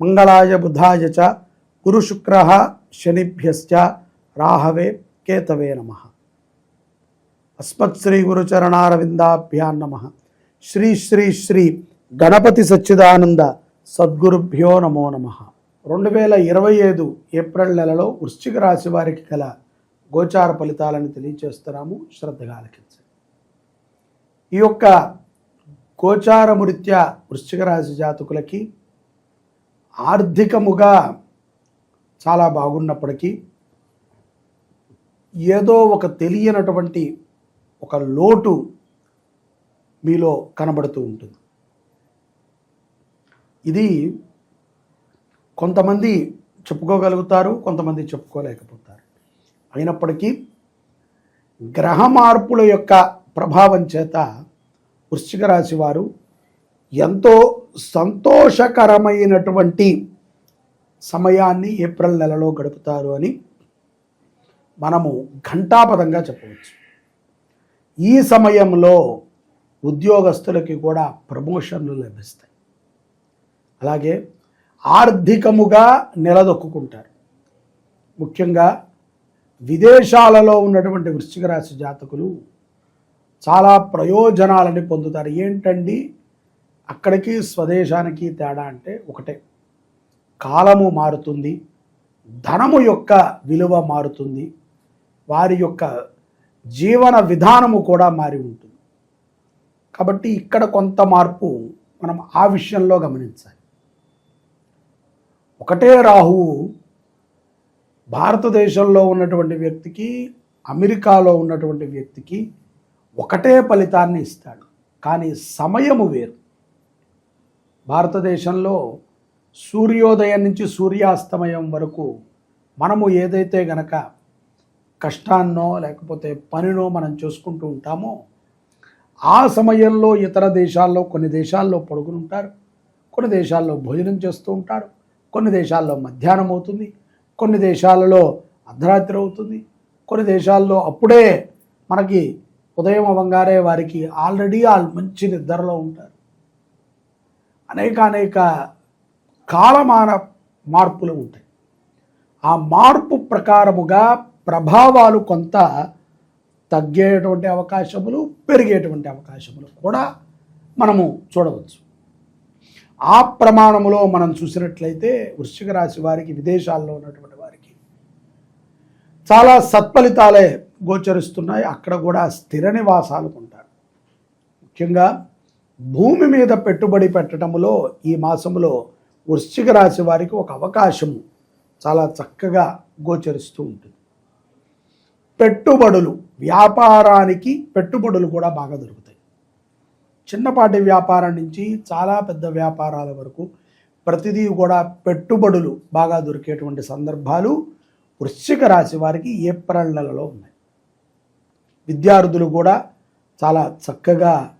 మంగళాయ బుధాయ చ గురుశుక్ర శనిభ్యశ్చ రాహవే కేతవే నమ. అస్మత్ శ్రీ గురుచరణారవిందాభ్యాన్ నమ. శ్రీ శ్రీ శ్రీ గణపతి సచ్చిదానంద సద్గురుభ్యో నమో నమ. రెండు వేల ఇరవై ఐదు ఏప్రిల్ నెలలో వృశ్చిక రాశి వారికి గల గోచార ఫలితాలను తెలియచేస్తున్నాము. శ్రద్ధగా ఆలకించండి. ఈ యొక్క గోచారమురీత్యా వృశ్చిక రాశి జాతకులకి ఆర్థికముగా చాలా బాగున్నప్పటికీ ఏదో ఒక తెలియనటువంటి ఒక లోటు మీలో కనబడుతూ ఉంటుంది. ఇది కొంతమంది చెప్పుకోగలుగుతారు కొంతమంది చెప్పుకోలేకపోతారు. అయినప్పటికీ గ్రహ మార్పుల యొక్క ప్రభావం చేత వృశ్చిక రాశి వారు ఎంతో సంతోషకరమైనటువంటి సమయాన్ని ఏప్రిల్ నెలలో గడుపుతారు అని మనము ఘంటాపదంగా చెప్పవచ్చు. ఈ సమయంలో ఉద్యోగస్తులకి కూడా ప్రమోషన్లు లభిస్తాయి. అలాగే ఆర్థికముగా నిలదొక్కుంటారు ముఖ్యంగా విదేశాలలో ఉన్నటువంటి వృశ్చిక రాశి జాతకులు చాలా ప్రయోజనాలని పొందుతారు. ఏంటండి? అక్కడికి స్వదేశానికి తేడా అంటే ఒకటే. కాలము మారుతుంది ధనము యొక్క విలువ మారుతుంది వారి యొక్క జీవన విధానము కూడా మారి ఉంటుంది. కాబట్టి ఇక్కడ కొంత మార్పు మనం ఆ విషయంలో గమనించాలి. ఒకటే రాహువు భారతదేశంలో ఉన్నటువంటి వ్యక్తికి అమెరికాలో ఉన్నటువంటి వ్యక్తికి ఒకటే ఫలితాన్ని ఇస్తాడు. కానీ సమయము వేరు. భారతదేశంలో సూర్యోదయం నుంచి సూర్యాస్తమయం వరకు మనము ఏదైతే గనక కష్టాన్నో లేకపోతే పనినో మనం చేసుకుంటూ ఉంటామో ఆ సమయంలో ఇతర దేశాల్లో కొన్ని దేశాల్లో పడుకుని ఉంటారు కొన్ని దేశాల్లో భోజనం చేస్తూ ఉంటారు కొన్ని దేశాల్లో మధ్యాహ్నం అవుతుంది కొన్ని దేశాలలో అర్ధరాత్రి అవుతుంది కొన్ని దేశాల్లో అప్పుడే మనకి ఉదయం అవ్వగానే వారికి ఆల్రెడీ వాళ్ళు మంచి నిద్రలో ఉంటారు. అనేక అనేక కాలమాన మార్పులు ఉంటాయి. ఆ మార్పు ప్రకారముగా ప్రభావాలు కొంత తగ్గేటువంటి అవకాశములు పెరిగేటువంటి అవకాశములు కూడా మనము చూడవచ్చు. ఆ ప్రమాణములో మనం చూసినట్లయితే వృశ్చిక రాశి వారికి విదేశాల్లో ఉన్నటువంటి వారికి చాలా సత్ఫలితాలే గోచరిస్తున్నాయి. అక్కడ కూడా స్థిర నివాసాలు ఉంటారు. ముఖ్యంగా భూమి మీద పెట్టుబడి పెట్టడంలో ఈ మాసంలో వృశ్చిక రాశి వారికి ఒక అవకాశం చాలా చక్కగా గోచరిస్తూ ఉంటుంది. పెట్టుబడులు వ్యాపారానికి పెట్టుబడులు కూడా బాగా దొరుకుతాయి. చిన్నపాటి వ్యాపారం నుంచి చాలా పెద్ద వ్యాపారాల వరకు ప్రతిదీ కూడా పెట్టుబడులు బాగా దొరికేటువంటి సందర్భాలు వృశ్చిక రాశి వారికి ఏప్రిల్ నెలలో ఉన్నాయి. విద్యార్థులు కూడా చాలా చక్కగా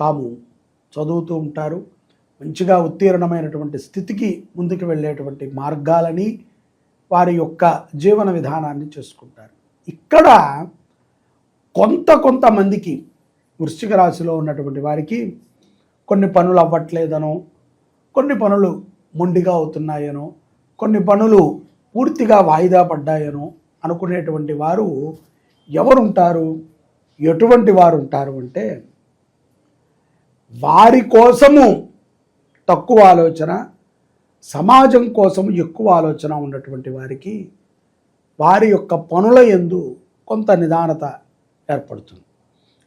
తాము చదువుతూ ఉంటారు. మంచిగా ఉత్తీర్ణమైనటువంటి స్థితికి ముందుకు వెళ్ళేటువంటి మార్గాలని వారి యొక్క జీవన విధానాన్ని చేసుకుంటారు. ఇక్కడ కొంత కొంతమందికి వృశ్చిక రాశిలో ఉన్నటువంటి వారికి కొన్ని పనులు అవ్వట్లేదనో కొన్ని పనులు మొండిగా అవుతున్నాయనో కొన్ని పనులు పూర్తిగా వాయిదా పడ్డాయనో అనుకునేటువంటి వారు ఎవరుంటారు? ఎటువంటి వారు ఉంటారు అంటే వారి కోసము తక్కువ ఆలోచన సమాజం కోసం ఎక్కువ ఆలోచన ఉన్నటువంటి వారికి వారి యొక్క పనుల ఎందు కొంత నిదానత ఏర్పడుతుంది.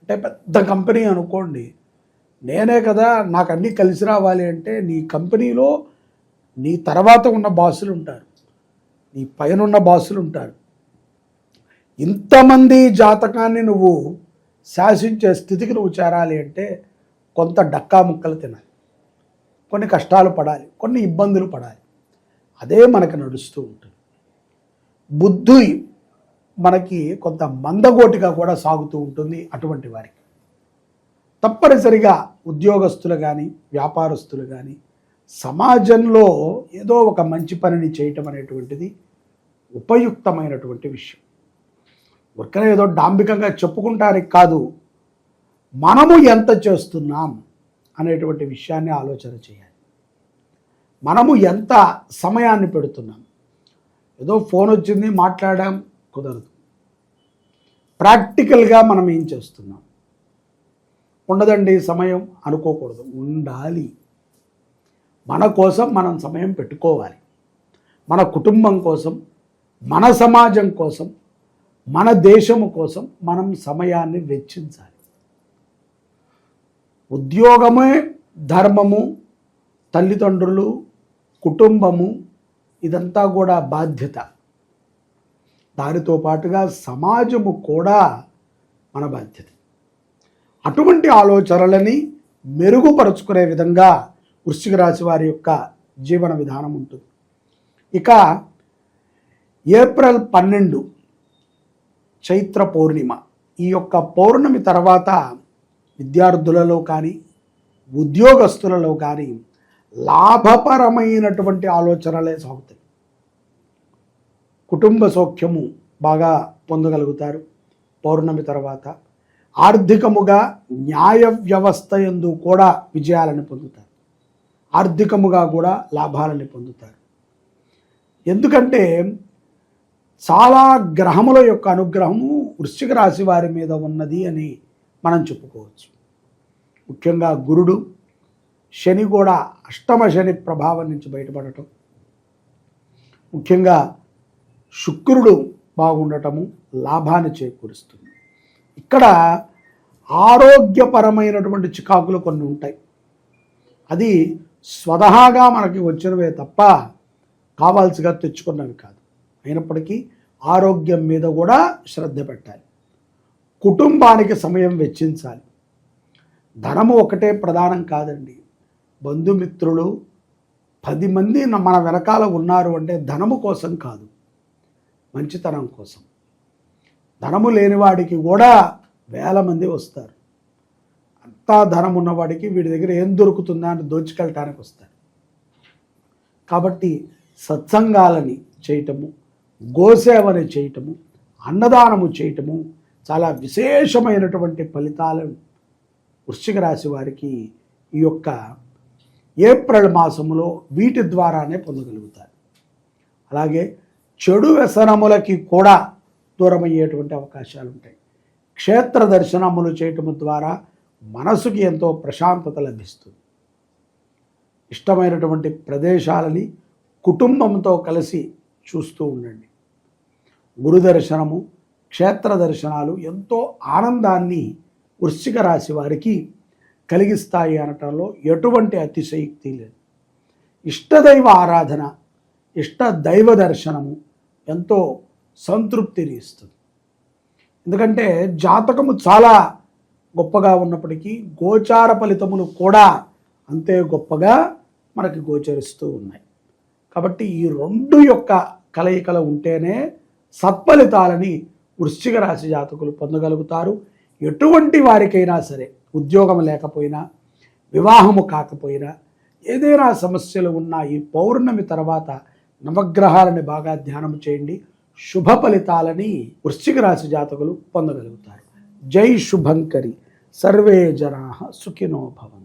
అంటే పెద్ద కంపెనీ అనుకోండి నేనే కదా నాకు అన్నీ కలిసి రావాలి అంటే నీ కంపెనీలో నీ తర్వాత ఉన్న బాసులు ఉంటారు నీ పైన ఉన్న బాసులు ఉంటారు. ఇంతమంది జాతకాన్ని నువ్వు శాసించే స్థితికి నువ్వు చేరాలి అంటే కొంత డక్కా ముక్కలు తినాలి. కొన్ని కష్టాలు పడాలి కొన్ని ఇబ్బందులు పడాలి. అదే మనకు నడుస్తూ ఉంటుంది. బుద్ధి మనకి కొంత మందగోటిగా కూడా సాగుతూ ఉంటుంది అటువంటి వారికి. తప్పనిసరిగా ఉద్యోగస్తులు కానీ వ్యాపారస్తులు కానీ సమాజంలో ఏదో ఒక మంచి పనిని చేయటం అనేటువంటిది ఉపయుక్తమైనటువంటి విషయం. ఊరికనే ఏదో డాంబికంగా చెప్పుకుంటానికి కాదు. మనము ఎంత చేస్తున్నాం అనేటువంటి విషయాన్ని ఆలోచన చేయాలి. మనము ఎంత సమయాన్ని పెడుతున్నాం? ఏదో ఫోన్ వచ్చింది మాట్లాడాం కుదరదు. ప్రాక్టికల్గా మనం ఏం చేస్తున్నాం? ఉండదండి సమయం అనుకోకూడదు. ఉండాలి. మన కోసం మనం సమయం పెట్టుకోవాలి. మన కుటుంబం కోసం మన సమాజం కోసం మన దేశము కోసం మనం సమయాన్ని వెచ్చించాలి. ఉద్యోగమే ధర్మము తల్లిదండ్రులు కుటుంబము ఇదంతా కూడా బాధ్యత. దానితో పాటుగా సమాజము కూడా మన బాధ్యత. అటువంటి ఆలోచనలని మెరుగుపరుచుకునే విధంగా వృశ్చిక రాశి వారి యొక్క జీవన విధానం ఉంటుంది. ఇక ఏప్రిల్ పన్నెండు చైత్ర పౌర్ణిమ ఈ యొక్క పౌర్ణమి తర్వాత విద్యార్థులలో కానీ ఉద్యోగస్తులలో కానీ లాభపరమైనటువంటి ఆలోచనలే సాగుతాయి. కుటుంబ సౌఖ్యము బాగా పొందగలుగుతారు. పౌర్ణమి తర్వాత ఆర్థికముగా న్యాయ వ్యవస్థ ఎందు కూడా విజయాలను పొందుతారు. ఆర్థికముగా కూడా లాభాలని పొందుతారు. ఎందుకంటే చాలా గ్రహముల యొక్క అనుగ్రహము వృశ్చిక రాశి వారి మీద ఉన్నది అని మనం చెప్పుకోవచ్చు. ముఖ్యంగా గురుడు శని కూడా అష్టమ శని ప్రభావం నుంచి బయటపడటం. ముఖ్యంగా శుక్రుడు బాగుండటము లాభాన్ని చేకూరుస్తుంది. ఇక్కడ ఆరోగ్యపరమైనటువంటి చికాకులు కొన్ని ఉంటాయి. అది స్వతహాగా మనకి వచ్చినవే తప్ప కావాల్సిగా తెచ్చుకున్నవి కాదు. అయినప్పటికీ ఆరోగ్యం మీద కూడా శ్రద్ధ పెట్టాలి. కుటుంబానికి సమయం వెచ్చించాలి. ధనము ఒకటే ప్రధానం కాదండి. బంధుమిత్రులు పది మంది మన వెనకాల ఉన్నారు అంటే ధనము కోసం కాదు. మంచితనం కోసం. ధనము లేనివాడికి కూడా వేల మంది వస్తారు. అంతా ధనం ఉన్నవాడికి వీడి దగ్గర ఏం దొరుకుతుందా అని దోచుకెళ్ళటానికి వస్తారు. కాబట్టి సత్సంగాలని చేయటము గోసేవని చేయటము అన్నదానము చేయటము చాలా విశేషమైనటువంటి ఫలితాలను వృశ్చిక రాశి వారికి ఈ యొక్క ఏప్రిల్ మాసములో వీటి ద్వారానే పొందగలుగుతారు. అలాగే చెడు వ్యసనములకి కూడా దూరమయ్యేటువంటి అవకాశాలు ఉంటాయి క్షేత్ర దర్శనములు చేయటం ద్వారా మనసుకి ఎంతో ప్రశాంతత లభిస్తుంది. ఇష్టమైనటువంటి ప్రదేశాలని కుటుంబంతో కలిసి చూస్తూ ఉండండి. గురు దర్శనము క్షేత్ర దర్శనాలు ఎంతో ఆనందాన్ని వృశ్చిక రాశి వారికి కలిగిస్తాయి అనటంలో ఎటువంటి అతిశయక్తి లేదు. ఇష్టదైవ ఆరాధన ఇష్ట దైవ దర్శనము ఎంతో సంతృప్తిని ఇస్తుంది. ఎందుకంటే జాతకము చాలా గొప్పగా ఉన్నప్పటికీ గోచార ఫలితములు కూడా అంతే గొప్పగా మనకి గోచరిస్తూ ఉన్నాయి. కాబట్టి ఈ రెండు యొక్క కలయికలు ఉంటేనే సత్ఫలితాలని వృశ్చిక రాశి జాతకులు పొందగలుగుతారు. ఎటువంటి వారికైనా సరే ఉద్యోగం లేకపోయినా వివాహము కాకపోయినా ఏదైనా సమస్యలు ఉన్నా ఈ పౌర్ణమి తర్వాత నవగ్రహాలని బాగా ధ్యానం చేయండి. శుభ ఫలితాలని వృశ్చిక రాశి జాతకులు పొందగలుగుతారు. జై శుభంకరి. సర్వే జనా సుఖినో భవంతు.